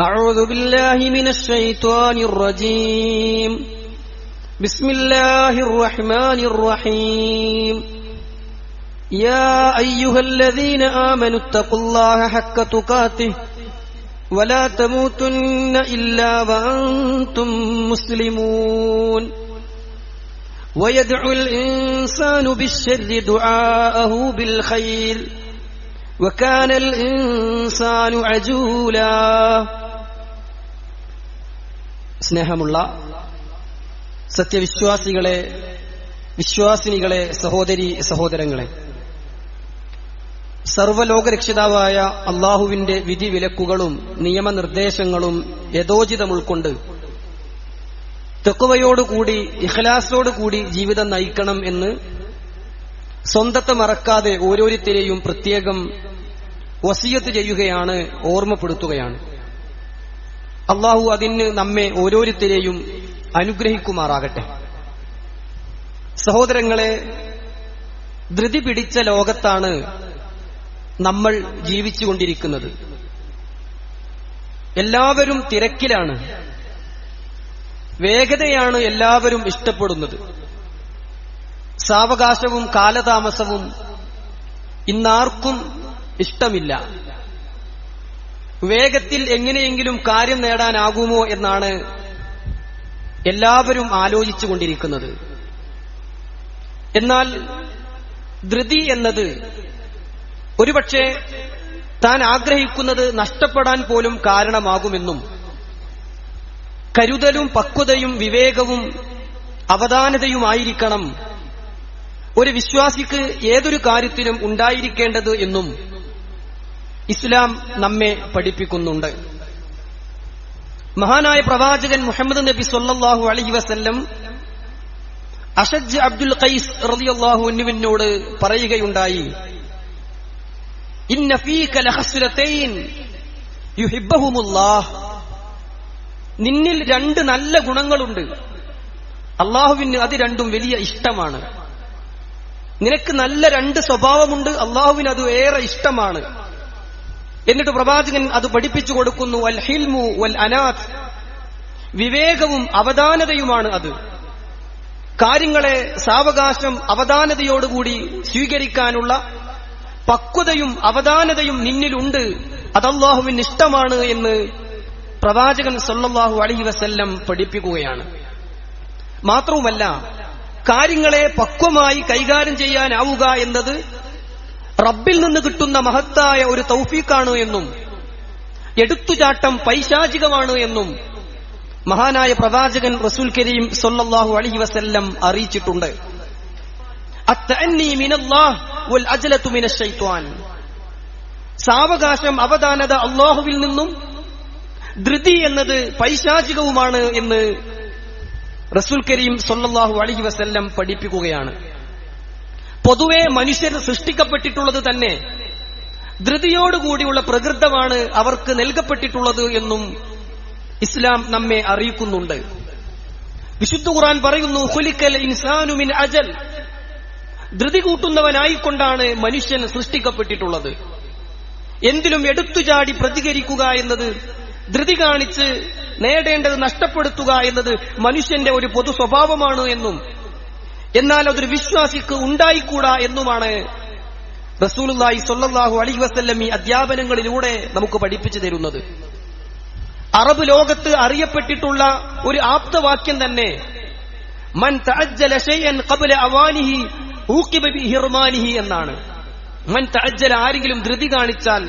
أعوذ بالله من الشيطان الرجيم. بسم الله الرحمن الرحيم. يا أيها الذين آمنوا اتقوا الله حق تقاته ولا تموتن إلا وأنتم مسلمون. ويدعو الإنسان بالشر دعاءه بالخير. وكان الإنسان عجولا. സ്നേഹമുള്ള സത്യവിശ്വാസികളെ വിശ്വാസിനികളെ സഹോദരി സഹോദരങ്ങളെ. സർവലോകരക്ഷിതാവായ അള്ളാഹുവിന്റെ വിധി വിലക്കുകളും നിയമനിർദ്ദേശങ്ങളും യഥോചിതം ഉൾക്കൊണ്ട് തെക്കുവയോടുകൂടി ഇഖലാസോടുകൂടി ജീവിതം നയിക്കണം എന്ന് സ്വന്തത്തെ മറക്കാതെ ഓരോരുത്തരെയും പ്രത്യേകം വസീയത്ത് ചെയ്യുകയാണ് ഓർമ്മപ്പെടുത്തുകയാണ്. അള്ളാഹു അതിന് നമ്മെ ഓരോരുത്തരെയും അനുഗ്രഹിക്കുമാറാകട്ടെ. സഹോദരങ്ങളെ ധൃതി പിടിച്ച ലോകത്താണ് നമ്മൾ ജീവിച്ചുകൊണ്ടിരിക്കുന്നത്. എല്ലാവരും തിരക്കിലാണ്. വേഗതയാണ് എല്ലാവരും ഇഷ്ടപ്പെടുന്നത്. സാവകാശവും കാലതാമസവും ഇന്നാർക്കും ഇഷ്ടമില്ല. വേഗത്തിൽ എങ്ങനെയെങ്കിലും കാര്യം നേടാനാകുമോ എന്നാണ് എല്ലാവരും ആലോചിച്ചു കൊണ്ടിരിക്കുന്നത് എന്നാൽ ധൃതി എന്നത് ഒരുപക്ഷെ താൻ ആഗ്രഹിക്കുന്നത് നഷ്ടപ്പെടാൻ പോലും കാരണമാകുമെന്നും കരുതലും പക്വതയും വിവേകവും അവധാനതയുമായിരിക്കണം ഒരു വിശ്വാസിക്ക് ഏതൊരു കാര്യത്തിലും ഉണ്ടായിരിക്കേണ്ടത് എന്നും ഇസ്ലാം നമ്മെ പഠിപ്പിക്കുന്നുണ്ട്. മഹാനായ പ്രവാചകൻ മുഹമ്മദ് നബി സൊല്ലാഹു അലഹി വസ്ല്ലം അഷജ് അബ്ദുൽ ഖൈസ് റളിയല്ലാഹു അൻഹുവിനോട് പറയുകയുണ്ടായി ഫീക നിന്നിൽ രണ്ട് നല്ല ഗുണങ്ങളുണ്ട്. അള്ളാഹുവിന് അത് രണ്ടും വലിയ ഇഷ്ടമാണ്. നിനക്ക് നല്ല രണ്ട് സ്വഭാവമുണ്ട് അള്ളാഹുവിന് അത് ഏറെ ഇഷ്ടമാണ്. എന്നിട്ട് പ്രവാചകൻ അത് പഠിപ്പിച്ചു കൊടുക്കുന്നു. അൽ ഹിൽമു വൽ അനാഥ്. വിവേകവും അവധാനതയുമാണ് അത്. കാര്യങ്ങളെ സാവകാശം അവധാനതയോടുകൂടി സ്വീകരിക്കാനുള്ള പക്വതയും അവധാനതയും നിന്നിലുണ്ട്. അതല്ലാഹുവിന് ഇഷ്ടമാണ് എന്ന് പ്രവാചകൻ സല്ലല്ലാഹു അലഹി വസ്ല്ലം പഠിപ്പിക്കുകയാണ്. മാത്രവുമല്ല കാര്യങ്ങളെ പക്വമായി കൈകാര്യം ചെയ്യാനാവുക എന്നത് റബ്ബിൽ നിന്ന് കിട്ടുന്ന മഹത്തായ ഒരു തൗഫീഖാണ് എന്നും എടുത്തുചാട്ടം പൈശാചികമാണ് എന്നും മഹാനായ പ്രവാചകൻ റസൂൽ കരീം സൊല്ലാഹു അലഹി വസ്ല്ലം അറിയിച്ചിട്ടുണ്ട്. സാവകാശം അവദാനത അള്ളാഹുവിൽ നിന്നും ധൃതി എന്നത് പൈശാചികവുമാണ് എന്ന് റസൂൽ കരീം സൊല്ലാഹു അലഹി വസ്ല്ലം പഠിപ്പിക്കുകയാണ്. പൊതുവെ മനുഷ്യർ സൃഷ്ടിക്കപ്പെട്ടിട്ടുള്ളത് തന്നെ ധൃതിയോടുകൂടിയുള്ള പ്രകൃതമാണ് അവർക്ക് നൽകപ്പെട്ടിട്ടുള്ളത് എന്നും ഇസ്ലാം നമ്മെ അറിയിക്കുന്നുണ്ട്. വിശുദ്ധ ഖുറാൻ പറയുന്നു ഹുലിക്കൽ ഇൻസാനു മിൻ അജൽ. ധൃതി കൂട്ടുന്നവനായിക്കൊണ്ടാണ് മനുഷ്യൻ സൃഷ്ടിക്കപ്പെട്ടിട്ടുള്ളത്. എന്തിലും എടുത്തുചാടി പ്രതികരിക്കുക എന്നത് ധൃതി കാണിച്ച് നേടേണ്ടത് നഷ്ടപ്പെടുത്തുക എന്നത് മനുഷ്യന്റെ ഒരു പൊതു സ്വഭാവമാണ് എന്നും എന്നാൽ അതൊരു വിശ്വാസിക്ക് ഉണ്ടായിക്കൂടാ എന്നുമാണ് റസൂലുള്ളാഹി സൊല്ലാഹു അലി വസ്ല്ലം ഈ അധ്യാപനങ്ങളിലൂടെ നമുക്ക് പഠിപ്പിച്ചു തരുന്നത്. അറബ് ലോകത്ത് അറിയപ്പെട്ടിട്ടുള്ള ഒരു ആപ്തവാക്യം തന്നെ മൻ ഖബ്ല അവാനിഹി ഊഖിബ ബിഹിർമാനിഹി എന്നാണ്. മൻ തഅജ്ജല ആരെങ്കിലും ധൃതി കാണിച്ചാൽ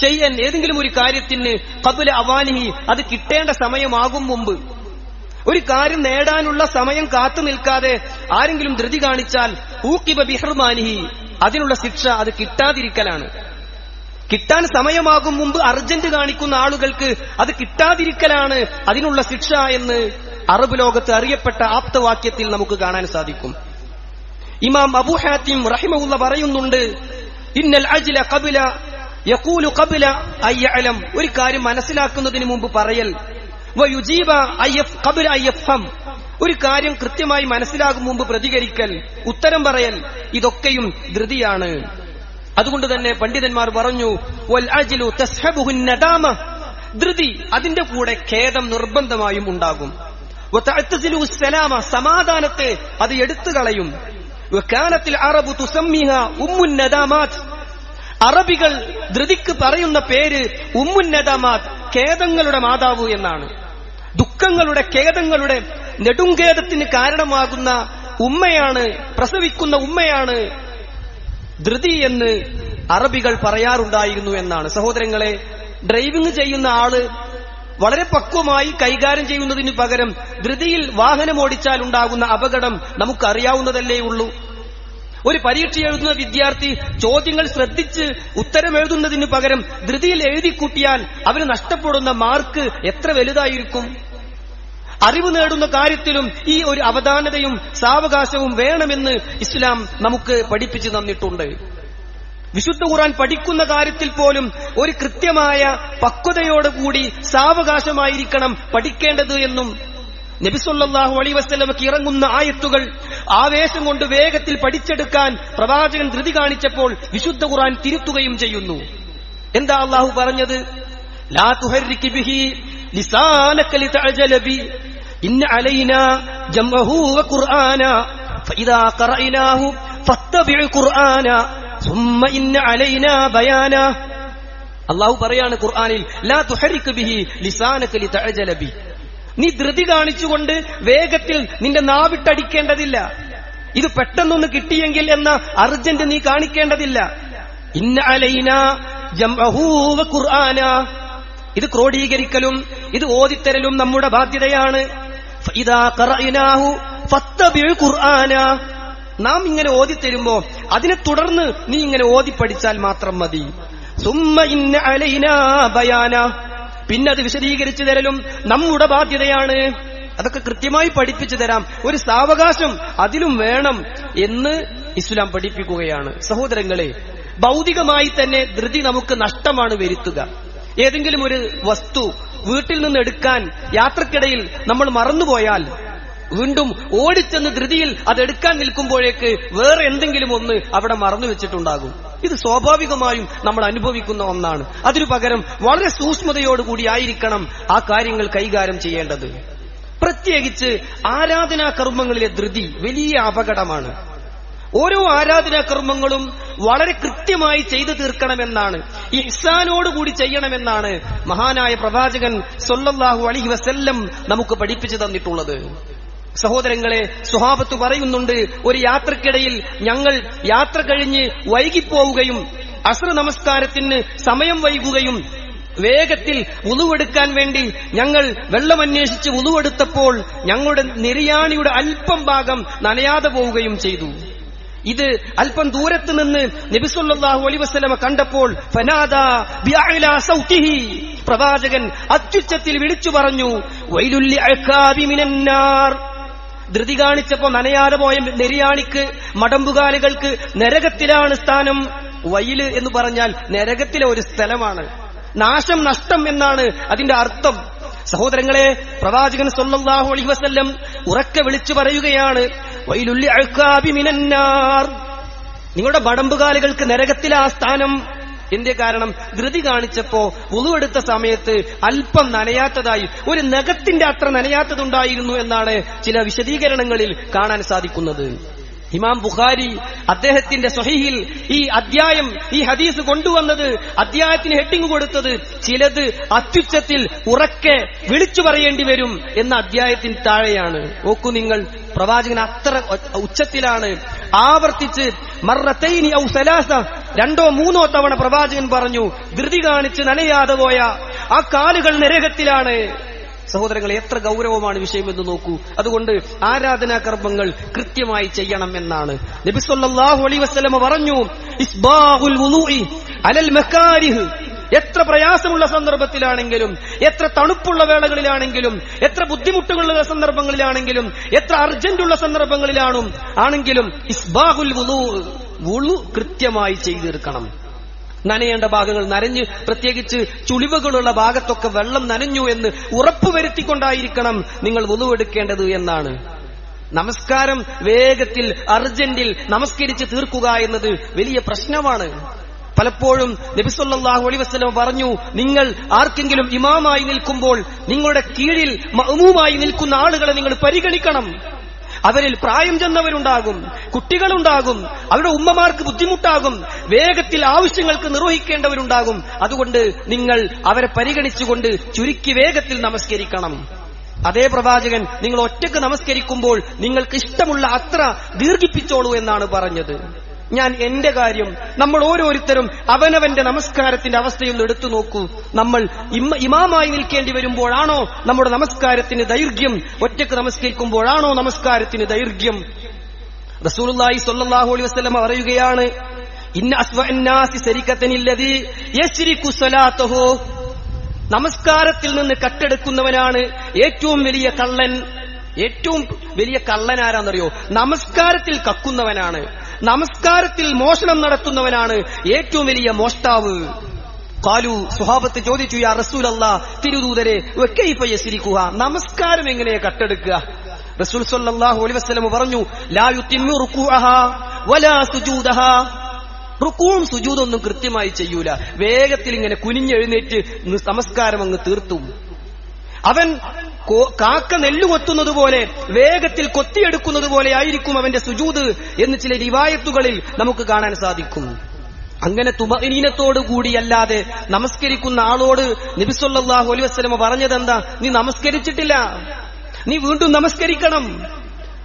ഷെയ്യൻ ഏതെങ്കിലും ഒരു കാര്യത്തിന് കബുല അവാനിഹി അത് കിട്ടേണ്ട സമയമാകും മുമ്പ് ഒരു കാര്യം നേടാനുള്ള സമയം കാത്തു നിൽക്കാതെ ആരെങ്കിലും ധൃതി കാണിച്ചാൽ ഊക്കിബ ബിഹർമാനിഹി അതിനുള്ള ശിക്ഷ അത് കിട്ടാതിരിക്കലാണ്. കിട്ടാൻ സമയമാകും മുമ്പ് അർജന്റ് കാണിക്കുന്ന ആളുകൾക്ക് അത് കിട്ടാതിരിക്കലാണ് അതിനുള്ള ശിക്ഷ എന്ന് അറബ് ലോകത്ത് അറിയപ്പെട്ട ആപ്തവാക്യത്തിൽ നമുക്ക് കാണാൻ സാധിക്കും. ഇമാം അബു ഹാത്തിം റഹിമുള്ള പറയുന്നുണ്ട് ഇന്നൽ അജില കബില യക്കൂലു കബില അയ്യലം ഒരു കാര്യം മനസ്സിലാക്കുന്നതിന് മുമ്പ് പറയൽ ഒരു കാര്യം കൃത്യമായി മനസ്സിലാകും മുമ്പ് പ്രതികരിക്കൽ ഉത്തരം പറയൽ ഇതൊക്കെയും ധൃതിയാണ്. അതുകൊണ്ട് തന്നെ പണ്ഡിതന്മാർ പറഞ്ഞു ധൃതി അതിന്റെ കൂടെ ഖേദം നിർബന്ധമായും ഉണ്ടാകും. സമാധാനത്തെ അത് എടുത്തു കളയും. അറബു അറബികൾ ധൃതിക്ക് പറയുന്ന പേര് ഉമ്മുൻ ഖേദങ്ങളുടെ മാതാവ് എന്നാണ്. ദുഃഖങ്ങളുടെ ഖേദങ്ങളുടെ നെടുങ്കേദത്തിന് കാരണമാകുന്ന ഉമ്മയാണ് പ്രസവിക്കുന്ന ഉമ്മയാണ് ധൃതി എന്ന് അറബികൾ പറയാറുണ്ടായിരുന്നു എന്നാണ്. സഹോദരങ്ങളെ ഡ്രൈവിംഗ് ചെയ്യുന്ന ആൾ വളരെ പക്വമായി കൈകാര്യം ചെയ്യുന്നതിന് പകരം ധൃതിയിൽ വാഹനം ഓടിച്ചാൽ ഉണ്ടാകുന്ന അപകടം നമുക്കറിയാവുന്നതല്ലേ ഉള്ളൂ. ഒരു പരീക്ഷ എഴുതുന്ന വിദ്യാർത്ഥി ചോദ്യങ്ങൾ ശ്രദ്ധിച്ച് ഉത്തരം എഴുതുന്നതിന് പകരം ധൃതിയിൽ എഴുതിക്കൂട്ടിയാൽ അവന് നഷ്ടപ്പെടുന്ന മാർക്ക് എത്ര വലുതായിരിക്കും? അറിവ് നേടുന്ന കാര്യത്തിലും ഈ ഒരു അവധാനതയും സാവകാശവും വേണമെന്ന് ഇസ്ലാം നമുക്ക് പഠിപ്പിച്ചു തന്നിട്ടുണ്ട്. വിശുദ്ധ ഖുറാൻ പഠിക്കുന്ന കാര്യത്തിൽ പോലും ഒരു കൃത്യമായ പക്വതയോടുകൂടി സാവകാശമായിരിക്കണം പഠിക്കേണ്ടത് എന്നും നബിസുല്ലാഹു അലൈ വസ്ലമക്ക് ഇറങ്ങുന്ന ആയത്തുകൾ ആവേശം കൊണ്ട് വേഗത്തിൽ പഠിച്ചെടുക്കാൻ പ്രവാചകൻ ധൃതി കാണിച്ചപ്പോൾ വിശുദ്ധ ഖുറാൻ തിരുത്തുകയും ചെയ്യുന്നു. എന്താ അള്ളാഹു പറഞ്ഞത്? ലാ ബിഹി ഇന്ന അലൈന ജംഅഹു ഖുർആന ഫഇദാ ഖറഅനാഹു ഫത്തബിഉ ഖുർആന സുമ്മ ഇന്ന അലൈന ബയാന. അള്ളാഹു പറയാണ് ഖുർആനിൽ ലാ തുഹരിക് ബിഹി ലിസാനക ലിതഅജല ബി. നീ ധൃതി കാണിച്ചുകൊണ്ട് വേഗത്തിൽ നിന്റെ നാവിട്ടടിക്കേണ്ടതില്ല. ഇത് പെട്ടെന്നൊന്ന് കിട്ടിയെങ്കിൽ എന്ന അർജന്റ് നീ കാണിക്കേണ്ടതില്ല. ഇന്ന അലൈന ഖുർആന. ഇത് ക്രോഡീകരിക്കലും ഇത് ഓതിത്തരലും നമ്മുടെ ബാധ്യതയാണ്. നാം ഇങ്ങനെ ഓതിത്തരുമ്പോ അതിനെ തുടർന്ന് നീ ഇങ്ങനെ ഓതി പഠിച്ചാൽ മാത്രം മതി. സുമ്മ ഇന്ന അലൈനാ ബയാന. പിന്നെ അത് വിശദീകരിച്ചു തരലും നമ്മുടെ ബാധ്യതയാണ്. അതൊക്കെ കൃത്യമായി പഠിപ്പിച്ചു തരാം. ഒരു സാവകാശം അതിലും വേണം എന്ന് ഇസ്ലാം പഠിപ്പിക്കുകയാണ്. സഹോദരങ്ങളെ ഭൗതികമായി തന്നെ ധൃതി നമുക്ക് നഷ്ടമാണ് വരുത്തുക. ഏതെങ്കിലും ഒരു വസ്തു വീട്ടിൽ നിന്ന് എടുക്കാൻ യാത്രക്കിടയിൽ നമ്മൾ മറന്നുപോയാൽ വീണ്ടും ഓടിച്ചെന്ന് ധൃതിയിൽ അത് എടുക്കാൻ നിൽക്കുമ്പോഴേക്ക് വേറെ എന്തെങ്കിലും ഒന്ന് അവിടെ മറന്നു വെച്ചിട്ടുണ്ടാകും. ഇത് സ്വാഭാവികമായും നമ്മൾ അനുഭവിക്കുന്ന ഒന്നാണ്. അതിനു പകരം വളരെ സൂക്ഷ്മതയോടുകൂടി ആയിരിക്കണം ആ കാര്യങ്ങൾ കൈകാര്യം ചെയ്യേണ്ടത്. പ്രത്യേകിച്ച് ആരാധനാ കർമ്മങ്ങളിലെ ധൃതി വലിയ അപകടമാണ്. ഓരോ ആരാധനാകർമ്മങ്ങളും വളരെ കൃത്യമായി ചെയ്തു തീർക്കണമെന്നാണ് ഇഹ്സാനോടുകൂടി ചെയ്യണമെന്നാണ് മഹാനായ പ്രവാചകൻ സൊല്ലാഹു അലഹി വസല്ലം നമുക്ക് പഠിപ്പിച്ചു തന്നിട്ടുള്ളത്. സഹോദരങ്ങളെ സ്വഹാബത്ത് പറയുന്നുണ്ട് ഒരു യാത്രക്കിടയിൽ ഞങ്ങൾ യാത്ര കഴിഞ്ഞ് വൈകിപ്പോവുകയും അസ്ര നമസ്കാരത്തിന് സമയം വൈകുകയും വേഗത്തിൽ ഉളുവെടുക്കാൻ വേണ്ടി ഞങ്ങൾ വെള്ളമന്വേഷിച്ച് ഉളുവെടുത്തപ്പോൾ ഞങ്ങളുടെ നിര്യാണിയുടെ അല്പം ഭാഗം നനയാതെ പോവുകയും ചെയ്തു. ഇത് അല്പം ദൂരത്ത് നിന്ന് നബിസുല്ലാഹു അലി വസ്ലമ കണ്ടപ്പോൾ പ്രവാചകൻ അത്യുച്ചത്തിൽ വിളിച്ചു പറഞ്ഞു ധൃതി കാണിച്ചപ്പോ നനയാതെ പോയ നെരിയാണിക്ക് മടമ്പുകാലുകൾക്ക് നരകത്തിലാണ് സ്ഥാനം. വയൽ എന്ന് പറഞ്ഞാൽ നരകത്തിലെ ഒരു സ്ഥലമാണ്. നാശം നഷ്ടം എന്നാണ് അതിന്റെ അർത്ഥം. സഹോദരങ്ങളെ പ്രവാചകൻ സൊല്ലാഹു അലൈഹി വസ്ല്ലം ഉറക്കെ വിളിച്ചു പറയുകയാണ് മിനന്നാർ. നിങ്ങളുടെ ബടമ്പുകാലുകൾക്ക് നരകത്തിലെ ആ സ്ഥാനം. എന്റെ കാരണം? ധൃതി കാണിച്ചപ്പോ ഉളുവെടുത്ത സമയത്ത് അല്പം നനയാത്തതായി ഒരു നഖത്തിന്റെ അത്ര നനയാത്തതുണ്ടായിരുന്നു എന്നാണ് ചില വിശദീകരണങ്ങളിൽ കാണാൻ സാധിക്കുന്നത്. ഇമാം ബുഖാരി അദ്ദേഹത്തിന്റെ സ്വഹീഹിൽ ഈ അധ്യായം ഈ ഹദീസ് കൊണ്ടുവന്നത് അധ്യായത്തിന് ഹെഡിങ് കൊടുത്തത് ചിലത് അത്യുച്ചത്തിൽ ഉറക്കെ വിളിച്ചു പറയേണ്ടി വരും എന്ന അധ്യായത്തിന് താഴെയാണ്. ഓക്കു നിങ്ങൾ പ്രവാചകൻ അത്ര ഉച്ചത്തിലാണ് ആവർത്തിച്ച് മറത്തൈനി ഔ സലാസ രണ്ടോ മൂന്നോ തവണ പ്രവാചകൻ പറഞ്ഞു ധൃതി കാണിച്ച് നനയാതെ പോയ ആ കാലുകൾ നരകത്തിലാണ്. സഹോദരങ്ങളെ എത്ര ഗൗരവമാണ് വിഷയമെന്ന് നോക്കൂ. അതുകൊണ്ട് ആരാധനാ കർമ്മങ്ങൾ കൃത്യമായി ചെയ്യണം എന്നാണ്. നബിസ്വല്ലാഹു അലൈ വസ്ലമ പറഞ്ഞു അലൽ എത്ര പ്രയാസമുള്ള സന്ദർഭത്തിലാണെങ്കിലും എത്ര തണുപ്പുള്ള വേളകളിലാണെങ്കിലും എത്ര ബുദ്ധിമുട്ടുകളുള്ള സന്ദർഭങ്ങളിലാണെങ്കിലും എത്ര അർജന്റുള്ള സന്ദർഭങ്ങളിലാണും ആണെങ്കിലും ഇസ്ബാഹുൽ വുളൂ കൃത്യമായി ചെയ്തു തീർക്കണം നനയേണ്ട ഭാഗങ്ങൾ നനഞ്ഞ് പ്രത്യേകിച്ച് ചുളിവുകളുള്ള ഭാഗത്തൊക്കെ വെള്ളം നനഞ്ഞു എന്ന് ഉറപ്പുവരുത്തിക്കൊണ്ടായിരിക്കണം നിങ്ങൾ ഉളുവെടുക്കേണ്ടത് എന്നാണ്. നമസ്കാരം വേഗത്തിൽ അർജന്റിൽ നമസ്കരിച്ച് തീർക്കുക എന്നത് വലിയ പ്രശ്നമാണ്. പലപ്പോഴും നബിസൊല്ലാഹു അലൈ വസ്ലം പറഞ്ഞു നിങ്ങൾ ആർക്കെങ്കിലും ഇമാമായി നിൽക്കുമ്പോൾ നിങ്ങളുടെ കീഴിൽ മഅ്മൂമായി നിൽക്കുന്ന ആളുകളെ നിങ്ങൾ പരിഗണിക്കണം. അവരിൽ പ്രായം ചെന്നവരുണ്ടാകും കുട്ടികളുണ്ടാകും അവരുടെ ഉമ്മമാർക്ക് ബുദ്ധിമുട്ടാകും വേഗത്തിൽ ആവശ്യങ്ങൾക്ക് നിർവഹിക്കേണ്ടവരുണ്ടാകും. അതുകൊണ്ട് നിങ്ങൾ അവരെ പരിഗണിച്ചുകൊണ്ട് ചുരുക്കി വേഗത്തിൽ നമസ്കരിക്കണം. അതേ പ്രവാചകൻ നിങ്ങൾ ഒറ്റയ്ക്ക് നമസ്കരിക്കുമ്പോൾ നിങ്ങൾക്ക് ഇഷ്ടമുള്ള അത്ര ദീർഘിപ്പിച്ചോളൂ എന്നാണ് പറഞ്ഞത്. ഞാൻ എന്റെ കാര്യം നമ്മൾ ഓരോരുത്തരും അവനവന്റെ നമസ്കാരത്തിന്റെ അവസ്ഥയൊന്ന് എടുത്തു നോക്കൂ. നമ്മൾ ഇമാമായി നിൽക്കേണ്ടി വരുമ്പോഴാണോ നമ്മുടെ നമസ്കാരത്തിന് ദൈർഘ്യം? ഒറ്റയ്ക്ക് നമസ്കരിക്കുമ്പോഴാണോ നമസ്കാരത്തിന് ദൈർഘ്യം? റസൂലുള്ളാഹി സ്വല്ലല്ലാഹു അലൈഹി വസല്ലം പറയുകയാണ് ഇന്ന നമസ്കാരത്തിൽ നിന്ന് കട്ടെടുക്കുന്നവനാണ് ഏറ്റവും വലിയ കള്ളൻ. ഏറ്റവും വലിയ കള്ളൻ ആരാന്നറിയോ നമസ്കാരത്തിൽ കക്കുന്നവനാണ്. നമസ്കാരത്തിൽ മോഷണം നടത്തുന്നവനാണ് ഏറ്റവും വലിയ മോഷ്ടാവ്. കാലു സുഹാബത്ത് ചോദിച്ചു യാ റസൂൽ അല്ല തിരുദൂതരെ യസിരിക്കുക നമസ്കാരം എങ്ങനെയാ കട്ടെടുക്കുക? റസൂൽ സല്ലാഹു അലൈഹി വസല്ലം പറഞ്ഞു റുക്കൂവും സുജൂദൊന്നും കൃത്യമായി ചെയ്യൂല. വേഗത്തിൽ ഇങ്ങനെ കുനിഞ്ഞെഴുന്നേറ്റ് നമസ്കാരം അങ്ങ് തീർത്തും. അവൻ കാക്ക നെല്ലുകൊത്തുന്നത് പോലെ വേഗത്തിൽ കൊത്തിയെടുക്കുന്നത് പോലെ ആയിരിക്കും അവന്റെ സുജൂത് എന്ന് ചില റിവായത്തുകളിൽ നമുക്ക് കാണാൻ സാധിക്കും. അങ്ങനെ കൂടിയല്ലാതെ നമസ്കരിക്കുന്ന ആളോട് നബിസൊല്ലാഹു വസ്ലമ പറഞ്ഞതെന്താ? നീ നമസ്കരിച്ചിട്ടില്ല. നീ വീണ്ടും നമസ്കരിക്കണം.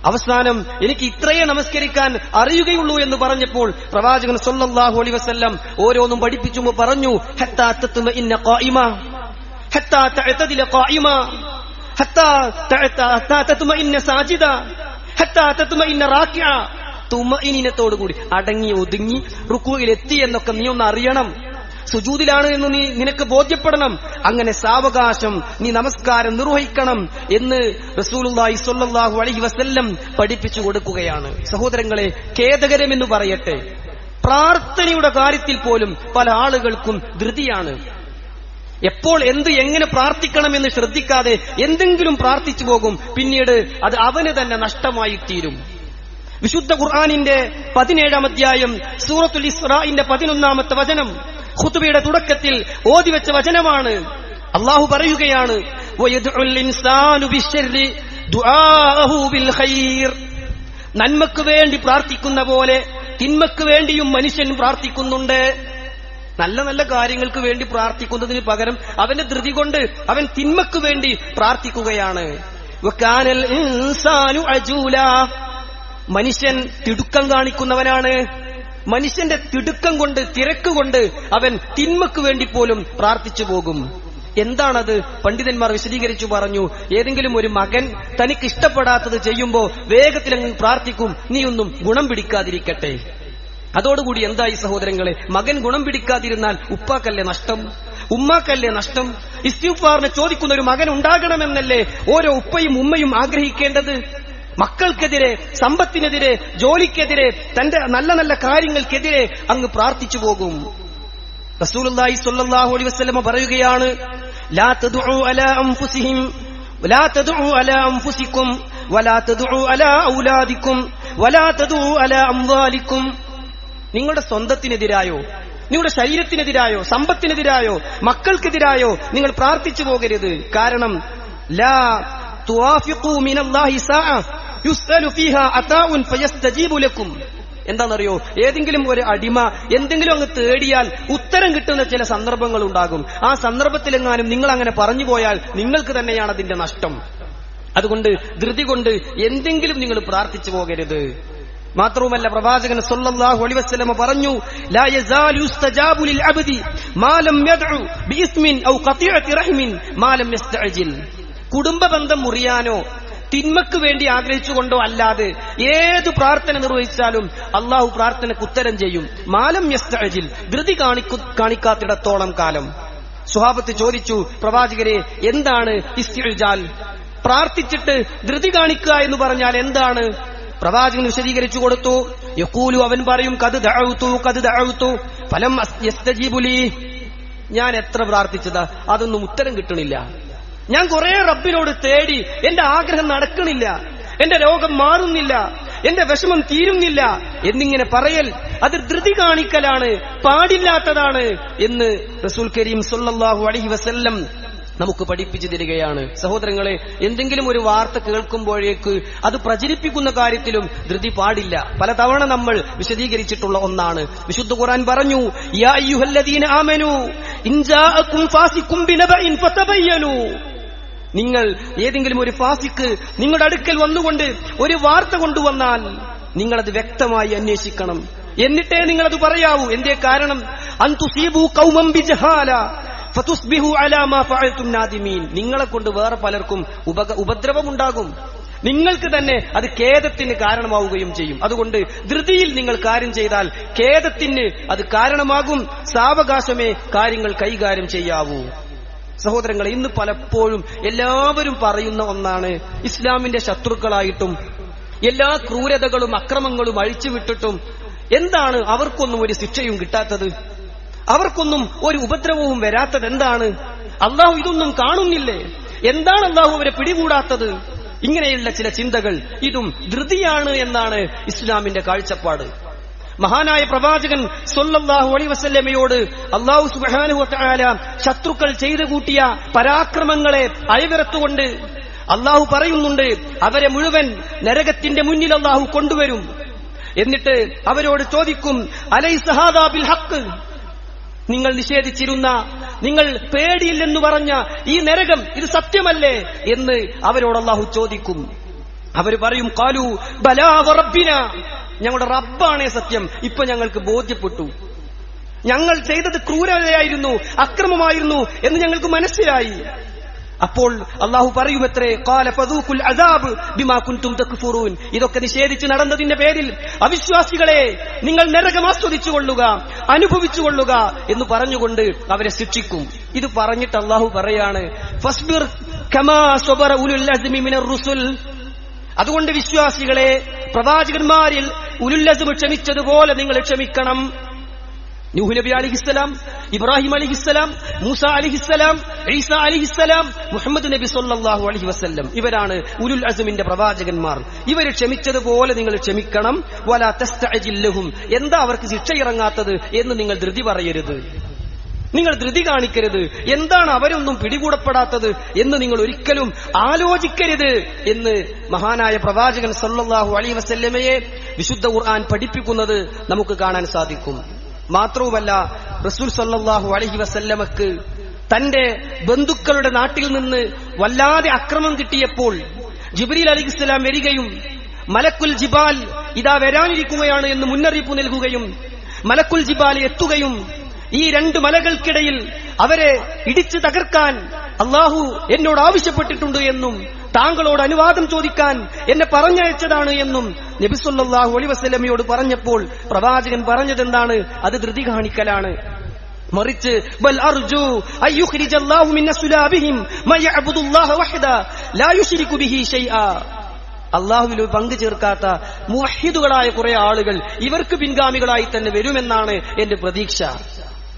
അവസാനം എനിക്ക് ഇത്രയേ നമസ്കരിക്കാൻ അറിയുകയുള്ളൂ എന്ന് പറഞ്ഞപ്പോൾ പ്രവാചകൻ സൊല്ലാഹു അലൈഹി വസല്ലം ഓരോന്നും പഠിപ്പിച്ചു പറഞ്ഞു ഹത്താ തത്മഇന്ന തുമഇനത്തോടു കൂടി അടങ്ങി ഒതുങ്ങി റുക്കുവിലെത്തി എന്നൊക്കെ നീ ഒന്ന് അറിയണം. സുജൂതിലാണ് എന്ന് നീ നിനക്ക് ബോധ്യപ്പെടണം. അങ്ങനെ സാവകാശം നീ നമസ്കാരം നിർവഹിക്കണം എന്ന് റസൂലുള്ളാഹി സ്വല്ലല്ലാഹു അലൈഹി വസല്ലം പഠിപ്പിച്ചു കൊടുക്കുകയാണ്. സഹോദരങ്ങളെ ഖേദകരമെന്ന് പറയട്ടെ. പ്രാർത്ഥനയുടെ കാര്യത്തിൽ പോലും പല ആളുകൾക്കും ധൃതിയാണ്. എപ്പോൾ എന്ത് എങ്ങനെ പ്രാർത്ഥിക്കണമെന്ന് ശ്രദ്ധിക്കാതെ എന്തെങ്കിലും പ്രാർത്ഥിച്ചു പോകും പിന്നീട് അത് അവന് തന്നെ നഷ്ടമായി തീരും. വിശുദ്ധ ഖുർആാനിന്റെ പതിനേഴാം അധ്യായം സൂറത്തുൽ ഇസ്രാഇന്റെ പതിനൊന്നാമത്തെ വചനം ഖുതുബയുടെ തുടക്കത്തിൽ ഓതിവെച്ച വചനമാണ്. അള്ളാഹു പറയുകയാണ്. നന്മക്ക് വേണ്ടി പ്രാർത്ഥിക്കുന്ന പോലെ തിന്മക്ക് വേണ്ടിയും മനുഷ്യൻ പ്രാർത്ഥിക്കുന്നുണ്ട്. നല്ല നല്ല കാര്യങ്ങൾക്ക് വേണ്ടി പ്രാർത്ഥിക്കുന്നതിന് പകരം അവന്റെ ധൃതി കൊണ്ട് അവൻ തിന്മക്ക് വേണ്ടി പ്രാർത്ഥിക്കുകയാണ്. മനുഷ്യൻ തിടുക്കം കാണിക്കുന്നവനാണ്. മനുഷ്യന്റെ തിടുക്കം കൊണ്ട് തിരക്ക് കൊണ്ട് അവൻ തിന്മക്ക് വേണ്ടി പോലും പ്രാർത്ഥിച്ചു പോകും. എന്താണത്? പണ്ഡിതന്മാർ വിശദീകരിച്ചു പറഞ്ഞു ഏതെങ്കിലും ഒരു മകൻ തനിക്ക് ഇഷ്ടപ്പെടാത്തത് ചെയ്യുമ്പോ വേഗത്തിൽ അങ്ങ് പ്രാർത്ഥിക്കും നീയൊന്നും ഗുണം പിടിക്കാതിരിക്കട്ടെ. അതോടുകൂടി എന്തായി സഹോദരങ്ങളെ? മകൻ ഗുണം പിടിക്കാതിരുന്നാൽ ഉപ്പാക്കല്ലേ നഷ്ടം? ഉമ്മാക്കല്ലേ നഷ്ടം? ഇസ്തിഫാറിനെ ചോദിക്കുന്ന ഒരു മകൻ ഉണ്ടാകണമെന്നല്ലേ ഓരോ ഉപ്പയും ഉമ്മയും ആഗ്രഹിക്കേണ്ടത്? മക്കൾക്കെതിരെ സമ്പത്തിനെതിരെ ജോലിക്കെതിരെ തന്റെ നല്ല നല്ല കാര്യങ്ങൾക്കെതിരെ അങ്ങ് പ്രാർത്ഥിച്ചു പോകും. റസൂലുള്ളാഹി സ്വല്ലല്ലാഹു അലൈഹി വസ്ലമ പറയുകയാണ് നിങ്ങളുടെ സ്വന്തത്തിനെതിരായോ നിങ്ങളുടെ ശരീരത്തിനെതിരായോ സമ്പത്തിനെതിരായോ മക്കൾക്കെതിരായോ നിങ്ങൾ പ്രാർത്ഥിച്ചു പോകരുത്. കാരണം ലാ എന്താണെന്നറിയോ? ഏതെങ്കിലും ഒരു അടിമ എന്തെങ്കിലും അങ്ങ് തേടിയാൽ ഉത്തരം കിട്ടുന്ന ചില സന്ദർഭങ്ങൾ ഉണ്ടാകും. ആ സന്ദർഭത്തിലെങ്ങാനും നിങ്ങൾ അങ്ങനെ പറഞ്ഞു പോയാൽ നിങ്ങൾക്ക് തന്നെയാണ് അതിന്റെ നഷ്ടം. അതുകൊണ്ട് ധൃതി കൊണ്ട് എന്തെങ്കിലും നിങ്ങൾ പ്രാർത്ഥിച്ചു പോകരുത്. മാത്രവുമല്ല പ്രവാചകൻ സല്ലല്ലാഹു അലൈഹി വസല്ലം പറഞ്ഞു ലാ യസാലു യുസ്തജാബു ലിൽ അബ്ദി മാ ലം യദ്ഉ ബിഇസ്മിൻ ഔ ഖതിഅതി റഹ്മിൻ മാ ലം യസ്തഅജിൽ കുടുംബ ബന്ധം മുറിയാനോ തിന്മക്ക് വേണ്ടി ആഗ്രഹിച്ചുകൊണ്ടോ അല്ലാതെ ഏത് പ്രാർത്ഥന നിർവഹിച്ചാലും അള്ളാഹു പ്രാർത്ഥനക്ക് ഉത്തരം ചെയ്യും. മാലം യസ്തഅജിൽ ധൃതി കാണിക്കു കാണിക്കാത്തിടത്തോളം കാലം. സുഹാബത്ത് ചോദിച്ചു പ്രവാചകരെ എന്താണ് ഇസ്തിജാൽ പ്രാർത്ഥിച്ചിട്ട് ധൃതി കാണിക്കുക എന്ന് പറഞ്ഞാൽ എന്താണ്? പ്രവാചകൻ വിശദീകരിച്ചു കൊടുത്തു. യക്കൂലു അവൻ പറയും കത് ദഅഉതു കത് ദഅഉതു ഫലം യസ്തജീബുലി ഞാൻ എത്ര പ്രാർത്ഥിച്ചതാ? അതൊന്നും ഉത്തരം കിട്ടണില്ല. ഞാൻ കുറെ റബ്ബിനോട് തേടി എന്റെ ആഗ്രഹം നടക്കണില്ല. എന്റെ രോഗം മാറുന്നില്ല. എന്റെ വിഷമം തീരുന്നില്ല. എന്നിങ്ങനെ പറയൽ അത് ധൃതി കാണിക്കലാണ് പാടില്ലാത്തതാണ് എന്ന് റസൂൽ കരീം സുല്ലാഹു അലഹി വസല്ലം നമുക്ക് പഠിപ്പിച്ചു തരികയാണ്. സഹോദരങ്ങളെ എന്തെങ്കിലും ഒരു വാർത്ത കേൾക്കുമ്പോഴേക്ക് അത് പ്രചരിപ്പിക്കുന്ന കാര്യത്തിലും ധൃതി പാടില്ല. പല തവണ നമ്മൾ വിശദീകരിച്ചിട്ടുള്ള ഒന്നാണ്. വിശുദ്ധ ഖുറാൻ പറഞ്ഞു നിങ്ങൾ ഏതെങ്കിലും ഒരു ഫാസിക്ക് നിങ്ങളുടെ അടുക്കൽ വന്നുകൊണ്ട് ഒരു വാർത്ത കൊണ്ടുവന്നാൽ നിങ്ങളത് വ്യക്തമായി അന്വേഷിക്കണം. എന്നിട്ടേ നിങ്ങളത് പറയാവൂ. എന്തേ കാരണം? അന്തുസീബു കൗമം ബിജഹാല. നിങ്ങളെ കൊണ്ട് വേറെ പലർക്കും ഉപദ്രവം ഉപദ്രവമുണ്ടാകും. നിങ്ങൾക്ക് തന്നെ അത് ഖേദത്തിന് കാരണമാവുകയും ചെയ്യും. അതുകൊണ്ട് ധൃതിയിൽ നിങ്ങൾ കാര്യം ചെയ്താൽ ഖേദത്തിന് അത് കാരണമാകും. സാവകാശമേ കാര്യങ്ങൾ കൈകാര്യം ചെയ്യാവൂ. സഹോദരങ്ങളെ ഇന്ന് പലപ്പോഴും എല്ലാവരും പറയുന്ന ഒന്നാണ് ഇസ്ലാമിന്റെ ശത്രുക്കളായിട്ടും എല്ലാ ക്രൂരതകളും അക്രമങ്ങളും അഴിച്ചുവിട്ടിട്ടും എന്താണ് അവർക്കൊന്നും ഒരു ശിക്ഷയും കിട്ടാത്തത്? അവർക്കൊന്നും ഒരു ഉപദ്രവവും വരാത്തത് എന്താണ്? അള്ളാഹു ഇതൊന്നും കാണുന്നില്ലേ? എന്താണ് അള്ളാഹു അവരെ പിടികൂടാത്തത്? ഇങ്ങനെയുള്ള ചില ചിന്തകൾ ഇതും ധൃതിയാണ് എന്നാണ് ഇസ്ലാമിന്റെ കാഴ്ചപ്പാട്. മഹാനായ പ്രവാചകൻ സൊല്ലാഹു അലി വസല്ലമയോട് അള്ളാഹു സുബാനു തആല ശത്രുക്കൾ ചെയ്തു കൂട്ടിയ പരാക്രമങ്ങളെ അയവിറത്തുകൊണ്ട് അള്ളാഹു പറയുന്നുണ്ട് അവരെ മുഴുവൻ നരകത്തിന്റെ മുന്നിൽ അള്ളാഹു കൊണ്ടുവരും. എന്നിട്ട് അവരോട് ചോദിക്കും അലൈ സഹാദാ ബിൽ ഹക്ക് നിങ്ങൾ നിഷേധിച്ചിരുന്ന നിങ്ങൾ പേടിയില്ലെന്ന് പറഞ്ഞ ഈ നരകം ഇത് സത്യമല്ലേ എന്ന് അവരോട് അള്ളാഹു ചോദിക്കും. അവർ പറയും കാലു ബലാവറബിന ഞങ്ങളുടെ റബ്ബാണേ സത്യം. ഇപ്പൊ ഞങ്ങൾക്ക് ബോധ്യപ്പെട്ടു. ഞങ്ങൾ ചെയ്തത് ക്രൂരതയായിരുന്നു അക്രമമായിരുന്നു എന്ന് ഞങ്ങൾക്ക് മനസ്സിലായി. അപ്പോൾ അള്ളാഹു പറയുമത്രേ കാല ഫദൂഖുൽ അദാബ് ബിമാ കുൻതും തക്ഫുറൂൻ. ഇതൊക്കെ നിഷേധിച്ച് നടന്നതിന്റെ പേരിൽ അവിശ്വാസികളെ നിങ്ങൾ നരകം ആസ്വദിച്ചു കൊള്ളുക അനുഭവിച്ചു കൊള്ളുക എന്ന് പറഞ്ഞുകൊണ്ട് അവരെ ശിക്ഷിക്കും. ഇത് പറഞ്ഞിട്ട് അള്ളാഹു പറയാണ് കമാ ഉലുൽ അതുകൊണ്ട് വിശ്വാസികളെ പ്രവാചകന്മാരിൽ ഉലുല്ലസും ക്ഷമിച്ചതുപോലെ നിങ്ങൾ ക്ഷമിക്കണം. നൂഹ് നബി അലിഹിസ്സലാം ഇബ്രാഹിം അലിഹിസ്സലാം മൂസ അലിഹിസ്സലാം ഈസ അലിഹിസ്സലാം മുഹമ്മദ് നബി സൊല്ലാഹു അലഹി വസ്ല്ലം. ഇവരാണ് ഉലുൽ അസുമിന്റെ പ്രവാചകന്മാർ. ഇവർ ക്ഷമിച്ചതുപോലെ നിങ്ങൾ ക്ഷമിക്കണം. വല തസ്തഅജില്ലഹും. എന്താ അവർക്ക് ശിക്ഷ ഇറങ്ങാത്തത് എന്ന് നിങ്ങൾ ധൃതി പറയരുത്. നിങ്ങൾ ധൃതി കാണിക്കരുത്. എന്താണ് അവരൊന്നും പിടികൂടപ്പെടാത്തത് എന്ന് നിങ്ങൾ ഒരിക്കലും ആലോചിക്കരുത് എന്ന് മഹാനായ പ്രവാചകൻ സല്ലാഹു അലൈഹി വസല്ലമയെ വിശുദ്ധ ഖുർആൻ പഠിപ്പിക്കുന്നത് നമുക്ക് കാണാൻ സാധിക്കും. മാത്രവുമല്ല റസൂൽ സല്ലാഹു അലഹി വസല്ലമക്ക് തന്റെ ബന്ധുക്കളുടെ നാട്ടിൽ നിന്ന് വല്ലാതെ അക്രമം കിട്ടിയപ്പോൾ ജിബ്രീൽ ഇസ്ലാം വരികയും മലക്കുൽ ജിബാൽ ഇതാ വരാനിരിക്കുകയാണ് എന്ന് മുന്നറിയിപ്പ് നൽകുകയും മലക്കുൽ ജിബാൽ എത്തുകയും ഈ രണ്ട് മലകൾക്കിടയിൽ അവരെ ഇടിച്ചു തകർക്കാൻ അള്ളാഹു എന്നോട് ആവശ്യപ്പെട്ടിട്ടുണ്ട് എന്നും താങ്കളോട് അനുവാദം ചോദിക്കാൻ എന്നെ പറഞ്ഞയച്ചതാണ് എന്നും നബിസുല്ലാഹു അലി പറഞ്ഞപ്പോൾ പ്രവാചകൻ പറഞ്ഞതെന്താണ്? അത് ധൃതി കാണിക്കലാണ്. മറിച്ച് ബൽ അർജു അയ്യുഖ്രിജല്ലാഹു ലാ ബിഹി അള്ളാഹുവിൽ പങ്കു ചേർക്കാത്ത മുഹിദുകളായ കുറെ ആളുകൾ ഇവർക്ക് പിൻഗാമികളായി തന്നെ വരുമെന്നാണ് എന്റെ പ്രതീക്ഷ.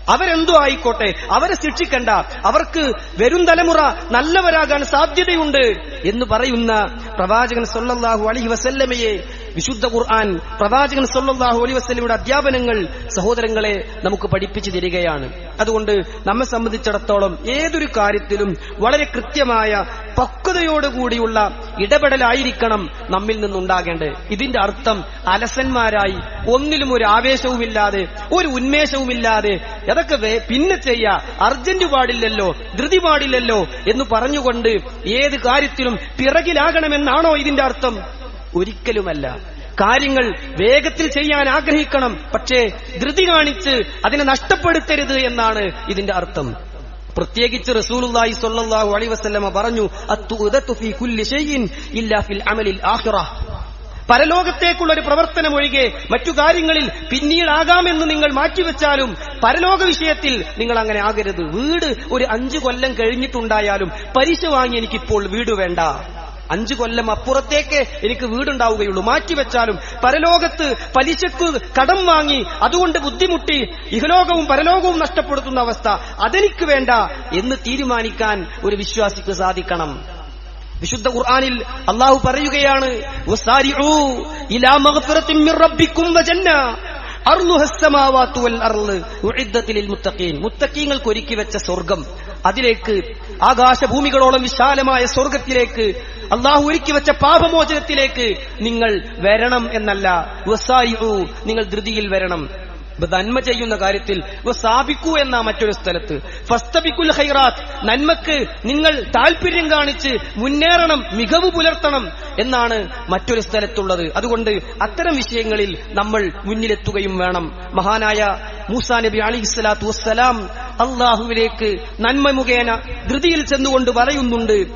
അവരെന്തോ ആയിക്കോട്ടെ അവരെ ശിക്ഷിക്കണ്ട. അവർക്ക് വരും തലമുറ നല്ലവരാകാൻ സാധ്യതയുണ്ട് എന്ന് പറയുന്ന പ്രവാചകൻ സൊല്ലാഹു അലൈഹി വസല്ലമയെ വിശുദ്ധ ഖുർആൻ പ്രവാചകൻ സല്ലല്ലാഹു അലൈഹി വസല്ലമയുടെ അധ്യാപനങ്ങൾ സഹോദരങ്ങളെ നമുക്ക് പഠിപ്പിച്ചു തരികയാണ്. അതുകൊണ്ട് നമ്മെ സംബന്ധിച്ചിടത്തോളം ഏതൊരു കാര്യത്തിലും വളരെ കൃത്യമായ പക്വതയോടുകൂടിയുള്ള ഇടപെടലായിരിക്കണം നമ്മിൽ നിന്നുണ്ടാകേണ്ടത്. ഇതിന്റെ അർത്ഥം അലസന്മാരായി ഒന്നിലും ഒരു ആവേശവുമില്ലാതെ ഒരു ഉന്മേഷവുമില്ലാതെ അതൊക്കെ പിന്നെ ചെയ്യാ. അർജന്റ് പാടില്ലല്ലോ ധൃതി പാടില്ലല്ലോ എന്ന് പറഞ്ഞുകൊണ്ട് ഏത് കാര്യത്തിലും പിറകിലാകണമെന്നാണോ ഇതിന്റെ അർത്ഥം. ഒരിക്കലുമല്ല. കാര്യങ്ങൾ വേഗത്തിൽ ചെയ്യാൻ ആഗ്രഹിക്കണം പക്ഷേ ധൃതി കാണിച്ച് അതിനെ നഷ്ടപ്പെടുത്തരുത് എന്നാണ് ഇതിന്റെ അർത്ഥം. പ്രത്യേകിച്ച് റസൂലുള്ളാഹി സ്വല്ലല്ലാഹു അലൈഹി വസല്ലമ പറഞ്ഞു അത്തുഉദത്തു ഫീ കുല്ലി ഷൈഇൻ ഇല്ലാ ഫിൽ അമലിൽ ആഖിറ. പരലോകത്തേക്കുള്ള ഒരു പ്രവർത്തനം ഒഴികെ മറ്റു കാര്യങ്ങളിൽ പിന്നീടാകാമെന്ന് നിങ്ങൾ മാറ്റിവെച്ചാലും പരലോക വിഷയത്തിൽ നിങ്ങൾ അങ്ങനെ ആകരുത്. വീട് ഒരു അഞ്ചു കൊല്ലം കഴിഞ്ഞിട്ടുണ്ടായാലും പലിശ വാങ്ങി എനിക്കിപ്പോൾ വീട് വേണ്ട. അഞ്ചു കൊല്ലം അപ്പുറത്തേക്ക് എനിക്ക് വീടുണ്ടാവുകയുള്ളൂ. മാറ്റിവെച്ചാലും പരലോകത്ത് പലിശക്ക് കടം വാങ്ങി അതുകൊണ്ട് ബുദ്ധിമുട്ടി ഇഹലോകവും പരലോകവും നഷ്ടപ്പെടുത്തുന്ന അവസ്ഥ അതെനിക്ക് വേണ്ട എന്ന് തീരുമാനിക്കാൻ ഒരു വിശ്വാസിക്ക് സാധിക്കണം. വിശുദ്ധ ഖുർആാനിൽ അള്ളാഹു പറയുകയാണ് മുത്തക്കീങ്ങൾക്ക് ഒരുക്കി വെച്ച സ്വർഗം അതിലേക്ക് ആകാശഭൂമികളോളം വിശാലമായ സ്വർഗത്തിലേക്ക് അള്ളാഹു ഒരുക്കി വെച്ച പാപമോചനത്തിലേക്ക് നിങ്ങൾ വരണം എന്നല്ല. നിങ്ങൾ ധൃതിയിൽ വരണം. നന്മ ചെയ്യുന്ന കാര്യത്തിൽ സാബിക്കൂ എന്ന മറ്റൊരു സ്ഥലത്ത്. ഫസ്തബിക്കുൽ ഹൈറാത്ത് നന്മക്ക് നിങ്ങൾ താല്പര്യം കാണിച്ച് മുന്നേറണം മികവ് പുലർത്തണം എന്നാണ് മറ്റൊരു സ്ഥലത്തുള്ളത്. അതുകൊണ്ട് അത്തരം വിഷയങ്ങളിൽ നമ്മൾ മുന്നിലെത്തുകയും വേണം. മഹാനായ മൂസാ നബി അലി ഇസ്ലാത്തു വസ്സലാം അള്ളാഹുവിലേക്ക് നന്മ മുഖേന ധൃതിയിൽ ചെന്നുകൊണ്ട് പറയുന്നുണ്ട്.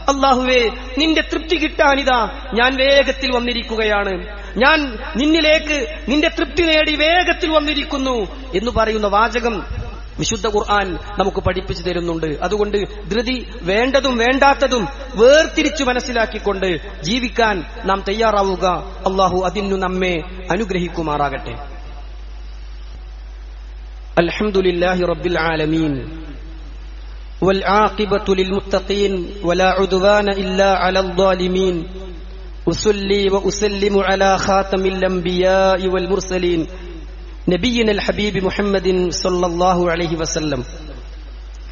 അള്ളാഹുവേ നിന്റെ തൃപ്തി കിട്ടാനിതാ. ഞാൻ വേഗത്തിൽ വന്നിരിക്കുകയാണ്. ഞാൻ നിന്നിലേക്ക് നിന്റെ തൃപ്തി നേടി വേഗത്തിൽ വന്നിരിക്കുന്നു എന്ന് പറയുന്ന വാചകം വിശുദ്ധ ഖുർആൻ നമുക്ക് പഠിപ്പിച്ചു തരുന്നുണ്ട്. അതുകൊണ്ട് ധൃതി വേണ്ടതും വേണ്ടാത്തതും വേർതിരിച്ചു മനസ്സിലാക്കിക്കൊണ്ട് ജീവിക്കാൻ നാം തയ്യാറാവുക. അള്ളാഹു അതിനു നമ്മെ അനുഗ്രഹിക്കുമാറാകട്ടെ. അൽഹംദുലില്ലാഹി റബ്ബിൽ ആലമീൻ والعاقبة للمتقين ولا عدوان إلا على الظالمين أصلي وأسلم على خاتم الأنبياء والمرسلين نبينا الحبيب محمد صلى الله عليه وسلم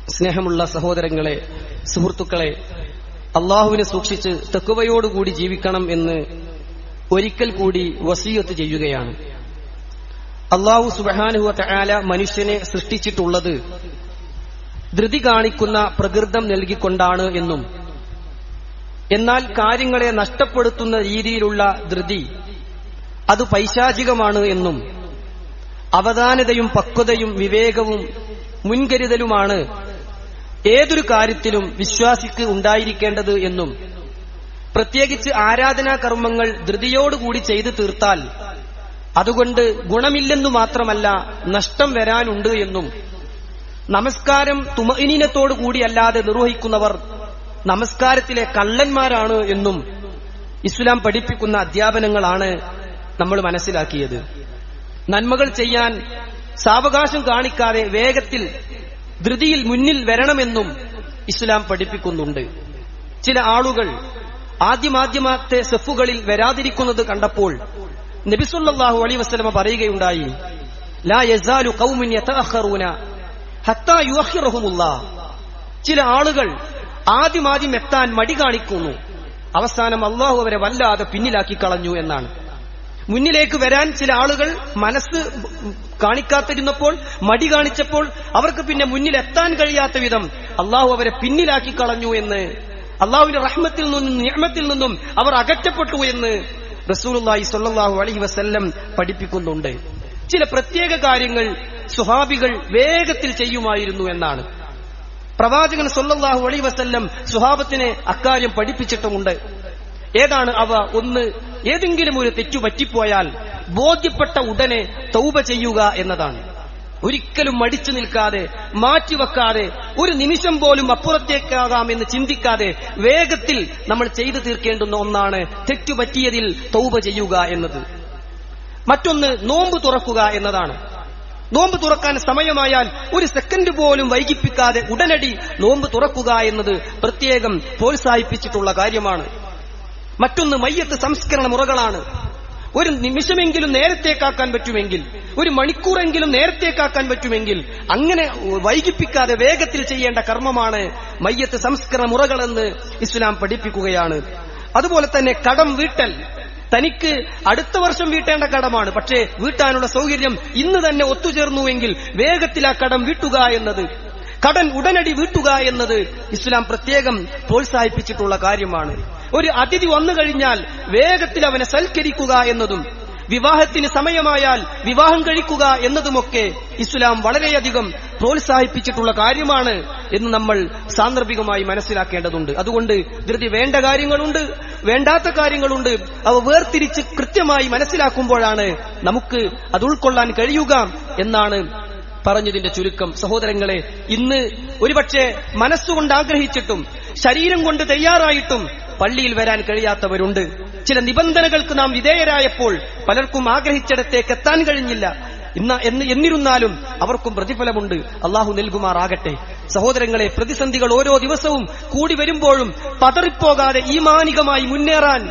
സ്നേഹമുള്ള സഹോദരങ്ങളെ സുഹൃത്തുക്കളെ അള്ളാഹുവിനെ സൂക്ഷിച്ച് തെക്കുവയോടുകൂടി ജീവിക്കണം എന്ന് ഒരിക്കൽ കൂടി വസീയത്ത് ചെയ്യുകയാണ് അള്ളാഹു സുബാനുഹ തആല മനുഷ്യനെ സൃഷ്ടിച്ചിട്ടുള്ളത് ധൃതി കാണിക്കുന്ന പ്രകൃതം നൽകിക്കൊണ്ടാണ് എന്നും. എന്നാൽ കാര്യങ്ങളെ നഷ്ടപ്പെടുത്തുന്ന രീതിയിലുള്ള ധൃതി അത് പൈശാചികമാണ് എന്നും. അവധാനതയും പക്വതയും വിവേകവും മുൻകരുതലുമാണ് ഏതൊരു കാര്യത്തിലും വിശ്വാസിക്ക് ഉണ്ടായിരിക്കേണ്ടത് എന്നും. പ്രത്യേകിച്ച് ആരാധനാ കർമ്മങ്ങൾ ധൃതിയോടുകൂടി ചെയ്തു തീർത്താൽ അതുകൊണ്ട് ഗുണമില്ലെന്നു മാത്രമല്ല നഷ്ടം വരാനുണ്ട് എന്നും. നമസ്കാരം തുമഇനത്തോടു കൂടിയല്ലാതെ നിർവഹിക്കുന്നവർ നമസ്കാരത്തിലെ കള്ളന്മാരാണ് എന്നും ഇസ്ലാം പഠിപ്പിക്കുന്ന അധ്യാപനങ്ങളാണ് നമ്മൾ മനസ്സിലാക്കിയത്. നന്മകൾ ചെയ്യാൻ സാവകാശം കാണിക്കാതെ വേഗത്തിൽ ധൃതിയിൽ മുന്നിൽ വരണമെന്നും ഇസ്ലാം പഠിപ്പിക്കുന്നുണ്ട്. ചില ആളുകൾ ആദ്യമാദ്യമാത്തെ സെഫുകളിൽ വരാതിരിക്കുന്നത് കണ്ടപ്പോൾ നബിസുല്ലാഹു അലൈ വസ്ലമ പറയുകയുണ്ടായി ലാ യസാലു ചില ആളുകൾ ആദ്യമാദ്യം എത്താൻ മടി കാണിക്കുന്നു. അവസാനം അള്ളാഹു അവരെ വല്ലാതെ പിന്നിലാക്കി കളഞ്ഞു എന്നാണ്. മുന്നിലേക്ക് വരാൻ ചില ആളുകൾ മനസ്സ് കാണിക്കാത്തിരുന്നപ്പോൾ മടി കാണിച്ചപ്പോൾ അവർക്ക് പിന്നെ മുന്നിൽ എത്താൻ കഴിയാത്ത വിധം അള്ളാഹു അവരെ പിന്നിലാക്കി കളഞ്ഞു എന്ന് അള്ളാഹുവിന്റെ റഹ്മത്തിൽ നിന്നും നിയമത്തിൽ നിന്നും അവർ അകറ്റപ്പെട്ടു എന്ന് റസൂലുള്ളാഹി സ്വല്ലല്ലാഹു അലഹി വസ്ല്ലം പഠിപ്പിക്കുന്നുണ്ട്. ചില പ്രത്യേക കാര്യങ്ങൾ സുഹാബികൾ വേഗത്തിൽ ചെയ്യുമായിരുന്നു എന്നാണ്. പ്രവാചകൻ സൊല്ലാഹു അലൈഹി വസ്ല്ലം സുഹാബത്തിനെ അക്കാര്യം പഠിപ്പിച്ചിട്ടുമുണ്ട്. ഏതാണ് അവ? ഒന്ന് ഏതെങ്കിലും ഒരു തെറ്റു പറ്റിപ്പോയാൽ ബോധ്യപ്പെട്ട ഉടനെ തൗബ ചെയ്യുക എന്നതാണ്. ഒരിക്കലും മടിച്ചു നിൽക്കാതെ മാറ്റിവെക്കാതെ ഒരു നിമിഷം പോലും അപ്പുറത്തേക്കാകാം എന്ന് ചിന്തിക്കാതെ വേഗത്തിൽ നമ്മൾ ചെയ്തു തീർക്കേണ്ടുന്ന ഒന്നാണ് തെറ്റുപറ്റിയതിൽ തൗപ ചെയ്യുക എന്നത്. മറ്റൊന്ന് നോമ്പ് തുറക്കുക എന്നതാണ്. നോമ്പ് തുറക്കാൻ സമയമായാൽ ഒരു സെക്കൻഡ് പോലും വൈകിപ്പിക്കാതെ ഉടനടി നോമ്പ് തുറക്കുക എന്നത് പ്രത്യേകം പ്രോത്സാഹിപ്പിച്ചിട്ടുള്ള കാര്യമാണ്. മറ്റൊന്ന് മയ്യത്ത് സംസ്കരണ മുറകളാണ്. ഒരു നിമിഷമെങ്കിലും നേരത്തേക്കാക്കാൻ പറ്റുമെങ്കിൽ ഒരു മണിക്കൂറെങ്കിലും നേരത്തേക്കാക്കാൻ പറ്റുമെങ്കിൽ അങ്ങനെ വൈകിപ്പിക്കാതെ വേഗത്തിൽ ചെയ്യേണ്ട കർമ്മമാണ് മയ്യത്ത് സംസ്കരണ മുറകളെന്ന് ഇസ്ലാം പഠിപ്പിക്കുകയാണ്. അതുപോലെ തന്നെ കടം വീട്ടൽ. തനിക്ക് അടുത്ത വർഷം വീട്ടേണ്ട കടമാണ്. പക്ഷേ വീട്ടാനുള്ള സൗകര്യം ഇന്ന് തന്നെ ഒത്തുചേർന്നുവെങ്കിൽ വേഗത്തിൽ ആ കടം വീട്ടുക എന്നത് കടൻ ഉടനടി വീട്ടുക എന്നത് ഇസ്ലാം പ്രത്യേകം പ്രോത്സാഹിപ്പിച്ചിട്ടുള്ള കാര്യമാണ്. ഒരു അതിഥി വന്നു കഴിഞ്ഞാൽ വേഗത്തിൽ അവനെ സൽക്കരിക്കുക എന്നതും വിവാഹത്തിന് സമയമായാൽ വിവാഹം കഴിക്കുക എന്നതുമൊക്കെ ഇസ്ലാം വളരെയധികം പ്രോത്സാഹിപ്പിച്ചിട്ടുള്ള കാര്യമാണ് എന്ന് നമ്മൾ സാന്ദർഭികമായി മനസ്സിലാക്കേണ്ടതുണ്ട്. അതുകൊണ്ട് ധൃതി വേണ്ട കാര്യങ്ങളുണ്ട് വേണ്ടാത്ത കാര്യങ്ങളുണ്ട്. അവ വേർതിരിച്ച് കൃത്യമായി മനസ്സിലാക്കുമ്പോഴാണ് നമുക്ക് അത് ഉൾക്കൊള്ളാൻ കഴിയുക എന്നാണ് പറഞ്ഞതിന്റെ ചുരുക്കം. സഹോദരങ്ങളെ ഇന്ന് ഒരുപക്ഷെ മനസ്സുകൊണ്ട് ആഗ്രഹിച്ചിട്ടും ശരീരം കൊണ്ട് തയ്യാറായിട്ടും പള്ളിയിൽ വരാൻ കഴിയാത്തവരുണ്ട്. ചില നിബന്ധനകൾക്ക് നാം വിധേയരായപ്പോൾ പലർക്കും ആഗ്രഹിച്ചിടത്തേക്ക് എത്താൻ കഴിഞ്ഞില്ല. എന്നിരുന്നാലും അവർക്കും പ്രതിഫലമുണ്ട്. അള്ളാഹു നൽകുമാറാകട്ടെ. സഹോദരങ്ങളെ പ്രതിസന്ധികൾ ഓരോ ദിവസവും കൂടി വരുമ്പോഴും പതറിപ്പോകാതെ ഈമാനികമായി മുന്നേറാൻ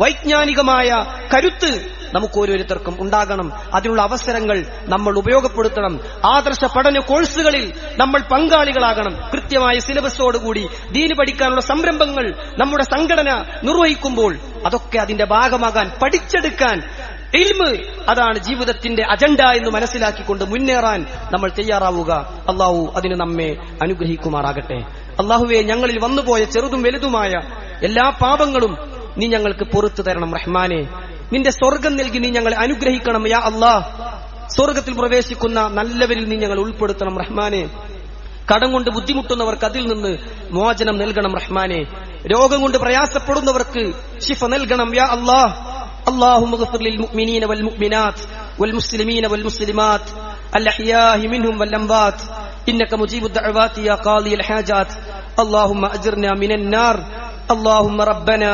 വൈജ്ഞാനികമായ കരുത്ത് നമുക്ക് ഓരോരുത്തർക്കും ഉണ്ടാകണം. അതിനുള്ള അവസരങ്ങൾ നമ്മൾ ഉപയോഗപ്പെടുത്തണം. ആദർശ പഠന കോഴ്സുകളിൽ നമ്മൾ പങ്കാളികളാകണം. കൃത്യമായ സിലബസോടുകൂടി ദീന് പഠിക്കാനുള്ള സംരംഭങ്ങൾ നമ്മുടെ സംഘടന നിർവഹിക്കുമ്പോൾ അതൊക്കെ അതിന്റെ ഭാഗമാകാൻ പഠിച്ചെടുക്കാൻ ഇൽമ് അതാണ് ജീവിതത്തിന്റെ അജണ്ട എന്ന് മനസ്സിലാക്കിക്കൊണ്ട് മുന്നേറാൻ നമ്മൾ തയ്യാറാവുക. അള്ളാഹു അതിന് നമ്മെ അനുഗ്രഹിക്കുമാറാകട്ടെ. അള്ളാഹുവെ ഞങ്ങളിൽ വന്നുപോയ ചെറുതും വലുതുമായ എല്ലാ പാപങ്ങളും നീ ഞങ്ങൾക്ക് പൊറത്തു തരണം റഹ്മാനെ നിന്റെ സ്വർഗം നൽകി നീ ഞങ്ങളെ അനുഗ്രഹിക്കണം യാ അള്ളാഹ് സ്വർഗത്തിൽ പ്രവേശിക്കുന്ന നല്ലവരിൽ നീ ഞങ്ങൾ ഉൾപ്പെടുത്തണം റഹ്മാനെ കടം കൊണ്ട് ബുദ്ധിമുട്ടുന്നവർക്ക് അതിൽ നിന്ന് മോചനം നൽകണം റഹ്മാനെ രോഗം കൊണ്ട് പ്രയാസപ്പെടുന്നവർക്ക് ശിഫ നൽകണം യാ അള്ളാഹ് اللهم اغفر للمؤمنين والمؤمنات والمسلمين والمسلمات الأحياء منهم والأموات إنك مجيب الدعوات يا قاضي الحاجات اللهم أجرنا من النار اللهم ربنا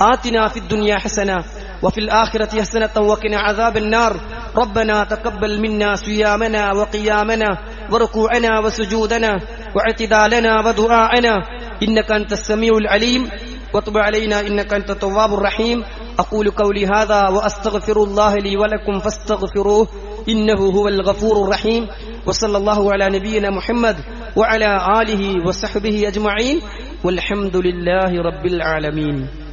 آتنا في الدنيا حسنة وفي الآخرة حسنة وقنا عذاب النار. ربنا تقبل منا صيامنا وقيامنا وركوعنا وسجودنا واعتدالنا ودعاءنا. إنك أنت السميع العليم. وتب علينا إنك أنت التواب الرحيم. أقول قولي هذا وأستغفر الله لي ولكم فاستغفروه إنه هو الغفور الرحيم. وصلى الله على نبينا محمد وعلى آله وصحبه أجمعين. والحمد لله رب العالمين.